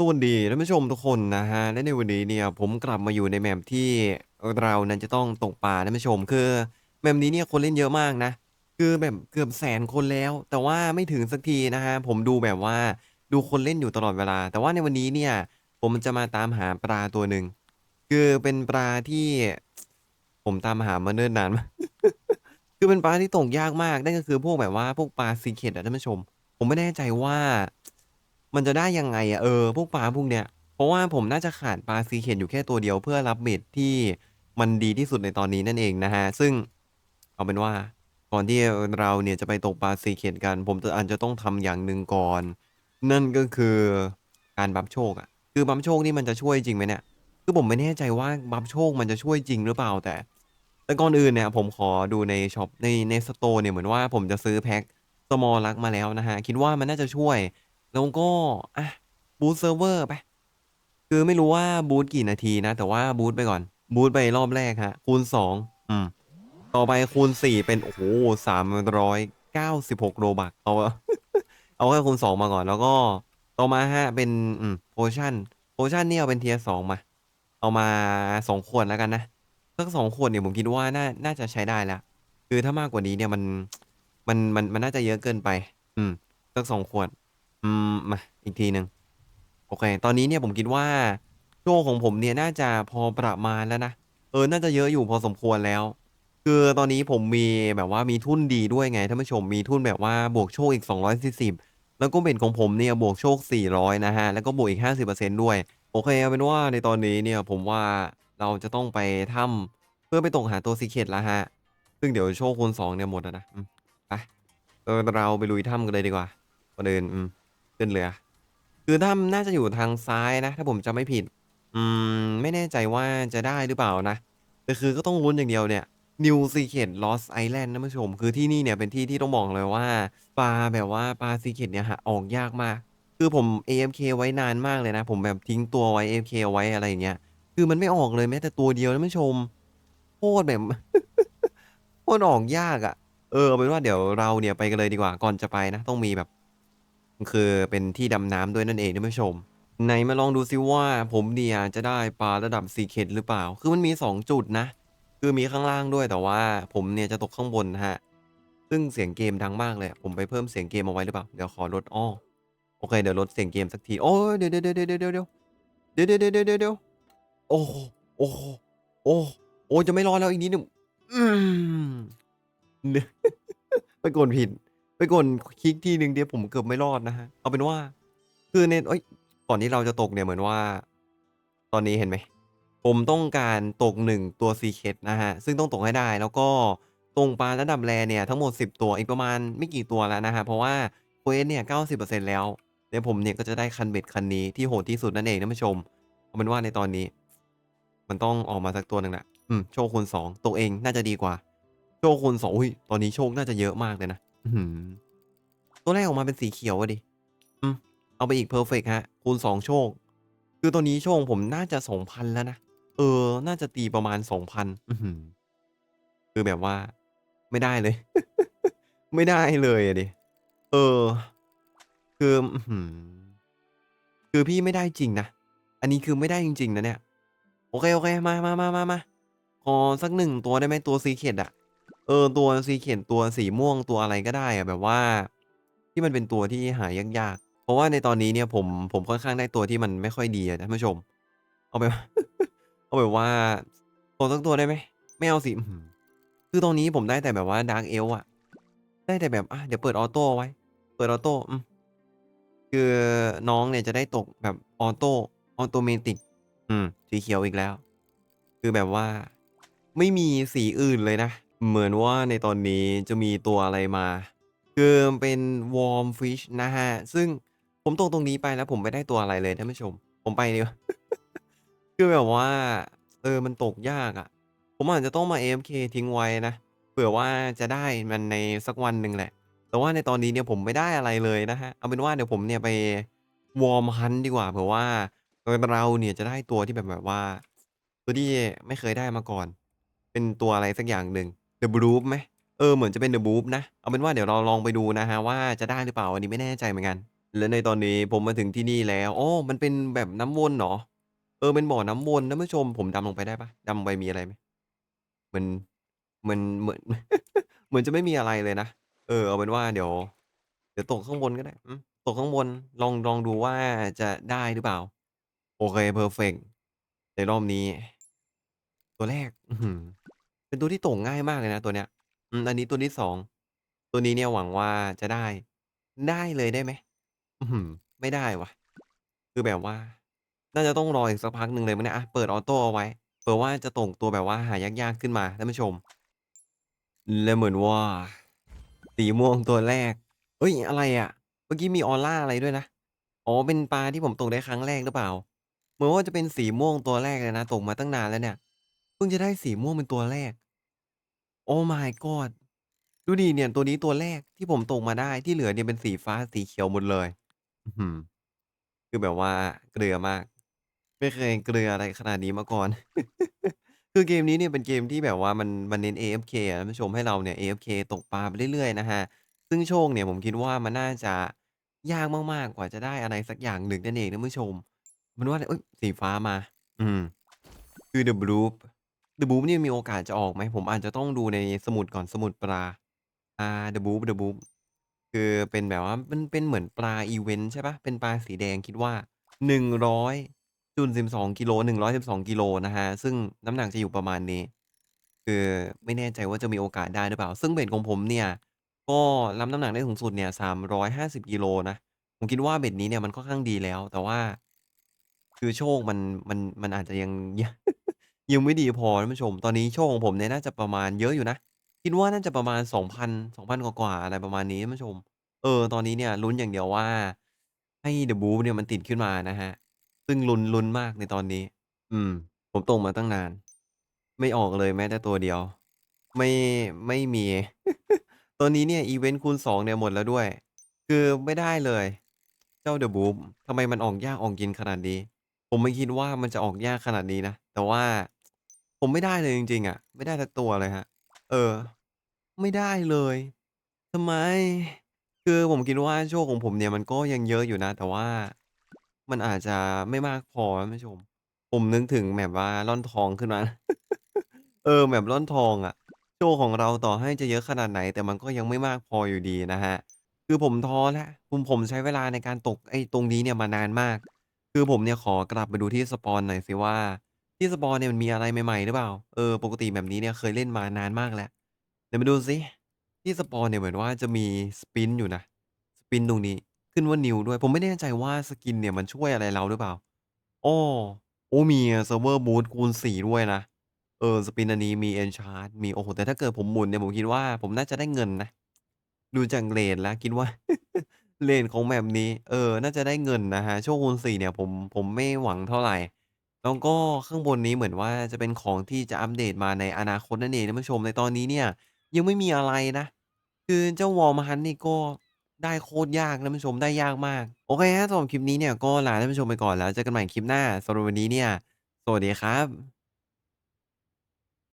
สวัสดีท่านผู้ชมทุกคนนะฮะและในวันนี้เนี่ยผมกลับมาอยู่ในแมปที่เรานั้นจะต้องตกปลาท่านผู้ชมคือแมปนี้เนี่ยคนเล่นเยอะมากนะ คือแบบเกือบแสนคนแล้ว แต่ว่าไม่ถึงสักทีนะฮะผมดูแบบว่าดูคนเล่นอยู่ตลอดเวลา แต่ว่าในวันนี้เนี่ย ผมจะมาตามหาปลาตัวหนึ่งคือเป็นปลาที่ ผมตามหามาเนิ่นนานมากคือเป็นปลาที่ตกยากมากนั่นก็คือพวกแบบว่าพวกปลาซีเคดอะท่านผู้ชม ผมไม่แน่ใจว่า มันจะได้ยังไงอะเออ พวกปลาพวกเนี้ย เพราะว่าผมน่าจะขาดปลาซีเคดอยู่แค่ตัวเดียวเพื่อรับเบ็ดที่มันดีที่สุดในตอนนี้นั่นเองนะฮะ ซึ่งเอาเป็นว่าก่อนที่เราเนี่ยจะไปตกปลาซีเคดกัน ผมจะอาจจะต้องทำอย่างหนึ่งก่อน นั่นก็คือการบัฟโชคอะคือบัฟโชคนี่มันจะช่วยจริงไหมเนี่ย คือผมไม่แน่ใจว่าบัฟโชคมันจะช่วยจริงหรือเปล่าแต่ แต่ก่อนอื่นเนี่ยผมขอดูในช็อปในในสโตร์เนี่ยเหมือนว่าผมจะซื้อแพ็คสมอลลักมาแล้วนะฮะ คิดว่ามันน่าจะช่วย แล้วก็ อะ บูตเซิร์ฟเวอร์ไป คือไม่รู้ว่าบูตกี่นาทีนะ แต่ว่าบูตไปก่อน บูตไปรอบแรกฮะ คูณสองอืม ต่อไปคูณสี่เป็น โอ้โหสามร้อยเก้าสิบหกโรบักเอา เอาแค่คูณสองมาก่อน แล้วก็ ต่อมาฮะ เป็น อืมโพชั่น โพชั่นนี่เอาเป็นเทียสองมา เอามาสองขวดแล้วกันนะสักสองขวดเนี่ยผมคิดว่าน่าน่าจะใช้ได้แล้ว คือถ้ามากกว่านี้เนี่ยมัน มันมันมันน่าจะเยอะเกินไป อืมสักสองขวด อืม มาอีกทีหนึ่งโอเค ตอนนี้เนี่ยผมคิดว่าโชคของผมเนี่ยน่าจะพอประมาณแล้วนะ เออ น่าจะเยอะอยู่พอสมควรแล้ว คือตอนนี้ผมมีแบบว่ามีทุนดีด้วยไงท่านผู้ชมมีทุนแบบว่าบวกโชคอีก 240 แล้วก็เบ็ดของผมเนี่ยบวกโชค 400 นะฮะ แล้วก็บวกอีก 50%ด้วย โอเคเอาเป็นว่าในตอนนี้เนี่ยผมว่าเราจะต้องไปถ้ำเพื่อไปตกหาตัวซีเคดแล้วฮะ ซึ่งเดี๋ยวโชคคูณสองเนี่ยหมดแล้วนะอืมไปเออเราไปลุยถ้ำกันเลยดีกว่าก่อนอื่นอืม ขึ้นเรือ คือถ้ำน่าจะอยู่ทางซ้ายนะ ถ้าผมจำไม่ผิด อืม ไม่แน่ใจว่าจะได้หรือเปล่านะ แต่คือก็ต้องลุ้นอย่างเดียวเนี่ย New Secret Lost Island นะผู้ชม คือที่นี่เนี่ยเป็นที่ที่ต้องบอกเลยว่าปลาแบบว่าปลา Secret เนี่ยหาออกยากมาก คือผม AFK ไว้นานมากเลยนะ ผมแบบทิ้งตัวไว้ AFK เอาไว้อะไรอย่างเงี้ย คือมันไม่ออกเลยแม้แต่ตัวเดียวนะผู้ชมโคตรแบบโคตรออกยากอะ่ะ เออเอาเป็นว่าเดี๋ยวเราเนี่ยไปกันเลยดีกว่าก่อนจะไปนะ ต้องมีแบบ คือเป็นที่ดำน้ำด้วยนั่นเองท่านผู้ชม ไหนมาลองดูซิว่าผมเนี่ยจะได้ปลาระดับซีเคดหรือเปล่า คือมันมี 2 จุดนะ คือมีข้างล่างด้วยแต่ว่าผมเนี่ยจะตกข้างบนฮะ ซึ่งเสียงเกมดังมากเลย ผมไปเพิ่มเสียงเกมเอาไว้หรือเปล่า เดี๋ยวขอลดอ้อโอเค เดี๋ยวลดเสียงเกมสักที โอ้ยเดี๋ยวเดี๋ยวเดี๋ยวเดี๋ยวเดี๋ยวเดี๋ยวเดี๋ยวเดี๋ยวเดี๋ยวเดี๋ยวเดี๋ยวโอ้โอ้โอ้โอ้จะไม่รอดแล้วอีกนิดหนึงอืมเนี่ยไปกดผิด ไปกดคลิกทีหนึ่งเดียวผมเกือบไม่รอดนะฮะ เอาเป็นว่า คือในเอ้ยก่อนที่เราจะตกเนี่ยเหมือนว่า ตอนนี้เห็นไหม ผมต้องการตกหนึ่งตัวซีเคดนะฮะ ซึ่งต้องตกให้ได้ แล้วก็ตรงปลาระดับแรเนี่ยทั้งหมด 10 ตัวอีกประมาณไม่กี่ตัวแล้วนะฮะ เพราะว่าเควสเนี่ย90%แล้วเดี๋ยวผมเนี่ยก็จะได้คันเบ็ดคันนี้ที่โหดที่สุดนั่นเองท่านผู้ชมเอาเป็นว่าในตอนนี้ มันต้องออกมาสักตัวหนึ่งแหละอืมโชคคูณสองตกเองน่าจะดีกว่า โชคคูณสองอุ้ยตอนนี้โชคน่าจะเยอะมากเลยนะ อื้อหือตัวแรกออกมาเป็นสีเขียวอะดิอืมเอาไปอีกเพอร์เฟกฮะ คูณสองโชค คือตัวนี้โชคผมน่าจะสองพันแล้วนะ เออ น่าจะตีประมาณสองพันคือแบบว่า ไม่ได้เลย ไม่ได้เลยอะดิ เออ คืออื้อหือคือพี่ไม่ได้จริงนะ อันนี้คือไม่ได้จริง ๆ นะเนี่ย โอเค โอเค มามามามามาขอสักหนึ่งตัวได้ไหมตัวซีเคดอะ เออ ตัวซีเคดตัวสีม่วงตัวอะไรก็ได้อะแบบว่า ที่มันเป็นตัวที่หายาก ๆ เพราะว่าในตอนนี้เนี่ยผมผมค่อนข้างได้ตัวที่มันไม่ค่อยดีอะท่านผู้ชม เอาไป เอาแบบว่าตัวสักตัวได้ไหมไม่เอาสิคือตรงนี้ผมได้แต่แบบว่าดาร์กเอลอะได้แต่แบบอะเดี๋ยวเปิดออโต้ไว้ เปิดออโต้อืมคือน้องเนี่ยจะได้ตกแบบออโต้ออโตเมติกอืมสีเขียวอีกแล้ว คือแบบว่า ไม่มีสีอื่นเลยนะ เหมือนว่าในตอนนี้จะมีตัวอะไรมา คือเป็นวอร์มฟิชนะฮะ ซึ่งผมตกตรงนี้ไปแล้วผมไม่ได้ตัวอะไรเลยท่านผู้ชม ผมไปดีกว่า คือแบบว่า เออมันตกยากอะ่ะ ผมอาจจะต้องมา AFK ทิ้งไว้นะ เผื่อว่าจะได้มันในสักวันหนึ่งแหละ แต่ว่าในตอนนี้เนี่ยผมไม่ได้อะไรเลยนะฮะ เอาเป็นว่าเดี๋ยวผมเนี่ยไปวอร์มฮันดีกว่า เผื่อว่าเราเนี่ยจะได้ตัวที่แบบแบบว่า ตัวที่ไม่เคยได้มาก่อน เป็นตัวอะไรสักอย่างหนึ่ง The Bloop ไหมเออเหมือนจะเป็น The Bloop นะ เอาเป็นว่าเดี๋ยวเราลองไปดูนะฮะว่าจะได้หรือเปล่าอันนี้ไม่แน่ใจเหมือนกัน และในตอนนี้ผมมาถึงที่นี่แล้วโอ๋อมันเป็นแบบน้ำวนเหรอเออเป็นบ่อน้ำวนท่านผู้ชม ผมดำลงไปได้ปล่าดำไปมีอะไรไหมเหมือนเหมือนเหมือนเหมือนจะไม่มีอะไรเลยนะเออเอาเป็นว่าเดี๋ยว เดี๋ยวตกข้างบนก็ได้ตกข้างบนลองลองดูว่าจะได้หรือเปล่า โอเคเพอร์เฟกต์ในรอบนี้ ตัวแรกอื เป็นตัวที่ตกง่ายมากเลยนะตัวเนี้ย อืม อันนี้ตัวที่สองตัวนี้เนี่ยหวังว่าจะได้ ได้เลยได้ไหม อื้อฮือ ไม่ได้ว่ะ คือแบบว่า น่าจะต้องรออีกสักพักหนึ่งเลยมั้งเนี่ย อะ เปิดออโตเอาไว้ เผื่อว่าจะตกตัวแบบว่าหายาก ๆ ขึ้นมาท่านผู้ชม และเหมือนว่า สีม่วงตัวแรก เฮ้ย อะไรอะ เมื่อกี้มีออร่าอะไรด้วยนะ อ๋อ เป็นปลาที่ผมตกได้ครั้งแรกหรือเปล่า เหมือนว่าจะเป็นสีม่วงตัวแรกเลยนะ ตกมาตั้งนานแล้วเนี่ย เพิ่งจะได้สีม่วงเป็นตัวแรก Oh my god ดูดิเนี่ยตัวนี้ตัวแรกที่ผมตกมาได้ที่เหลือเนี่ยเป็นสีฟ้าสีเขียวหมดเลย อือฮือ คือแบบว่าเกลือมาก ไม่เคยเกลืออะไรขนาดนี้มาก่อน คือเกมนี้เนี่ยเป็นเกมที่แบบว่ามันมันเน้น AFK อะท่านผู้ชมให้เราเนี่ย AFK ตกปลาไปเรื่อยๆนะครับซึ่งโชคเนี่ยผมคิดว่ามันน่าจะยากมากๆกว่าจะได้อะไรสักอย่างหนึ่งนั่นเองท่านผู้ชมเอาเป็นว่าเฮ้ยสีฟ้ามา อืม คือ The Bloop The Bloop นี่มีโอกาสจะออกไหม ผมอาจจะต้องดูในสมุดก่อน สมุดปลา อ่า The Bloop The Bloop คือเป็นแบบว่า มันเป็นเหมือนปลาอิเวนต์ใช่เปล่า เป็นปลาสีแดง คิดว่า 100.12 กิโล 112 กิโลนะครับ ซึ่งน้ำหนักจะอยู่ประมาณนี้ คือไม่แน่ใจว่าจะมีโอกาสได้หรือเปล่า ซึ่งเบ็ดของผมเนี่ย ก็รับน้ำหนักได้สูงสุดเนี่ย 350 กิโลนะ ผมคิดว่าเบ็ดนี้เนี่ยมันค่อนข้างดีแล้ว แต่ว่า คือโชคมัน มัน มันอาจจะยังยัง ยังไม่ดีพอท่านผู้ชม ตอนนี้โชคของผมเนี่ยน่าจะประมาณเยอะอยู่นะ คิดว่าน่าจะประมาณ 2,000 2,000 กว่า ๆ อะไรประมาณนี้ท่านผู้ชม เออ ตอนนี้เนี่ยลุ้นอย่างเดียวว่า ให้ The Boost เนี่ยมันติดขึ้นมานะครับ ซึ่งลุ้น ลุ้นมากในตอนนี้ อืม ผมตกมาตั้งนาน ไม่ออกเลยแม้แต่ตัวเดียว ไม่ ไม่มี ตอนนี้เนี่ยอิเวนต์คูณ 2 เนี่ยหมดแล้วด้วย คือไม่ได้เลย เจ้า The Boost ทำไมมันออกยากออกเย็นขนาดนี้ ผมไม่คิดว่ามันจะออกยากขนาดนี้นะ แต่ว่า ผมไม่ได้เลยจริง ๆ อะ ไม่ได้สักตัวเลยครับ เออ ไม่ได้เลย ทำไม คือผมคิดว่าโชคของผมเนี่ยมันก็ยังเยอะอยู่นะ แต่ว่ามันอาจจะไม่มากพอท่านผู้ชม ผมนึกถึงแบบว่าร่อนทองขึ้นมา เออแบบร่อนทองอะ โชคของเราต่อให้จะเยอะขนาดไหน แต่มันก็ยังไม่มากพออยู่ดีนะครับ คือผมท้อแล้ว ผม ผมใช้เวลาในการตกไอ้ตรงนี้เนี่ยมานานมาก คือผมเนี่ยขอกลับไปดูที่สปอนหน่อยสิว่า ที่สปอนเนี่ยมันมีอะไรใหม่ ๆ หรือเปล่า เออ ปกติแบบนี้เนี่ยเคยเล่นมานานมากแล้ว เดี๋ยวมาดูสิที่สปอนเนี่ยเหมือนว่าจะมีสปินอยู่นะสปินตรงนี้ ขึ้นว่า New ด้วย ผมไม่แน่ใจว่าสกินเนี่ยมันช่วยอะไรเราหรือเปล่า อ้อ โอ้ มีเซิร์ฟเวอร์บูสต์คูณ 4 ด้วยนะ เออสปินอันนี้มี Enchant มี โอ้โฮ แต่ถ้าเกิดผมหมุนเนี่ย ผมคิดว่าผมน่าจะได้เงินนะ ดูจากเรตแล้วคิดว่า เรตของแบบนี้ เออ น่าจะได้เงินนะครับ โชคคูณ 4 เนี่ยผม ผมไม่หวังเท่าไร แล้วก็ข้างบนนี้เหมือนว่า จะเป็นของที่จะอัปเดตมาในอนาคตนั่นเองท่านผู้ชม ในตอนนี้เนี่ยยังไม่มีอะไรนะ คือเจ้าวอ r m Hunt นี่ก็ได้โคตรยากนะท่านผู้ชม ได้ยากมาก โอเคครับ สำหรับคลิปนี้เนี่ยก็ลาท่านผู้ชมไปก่อนแล้ว เจอกันใหม่คลิปหน้าสำหรับวันนี้เนี่ย สวัสดีครับ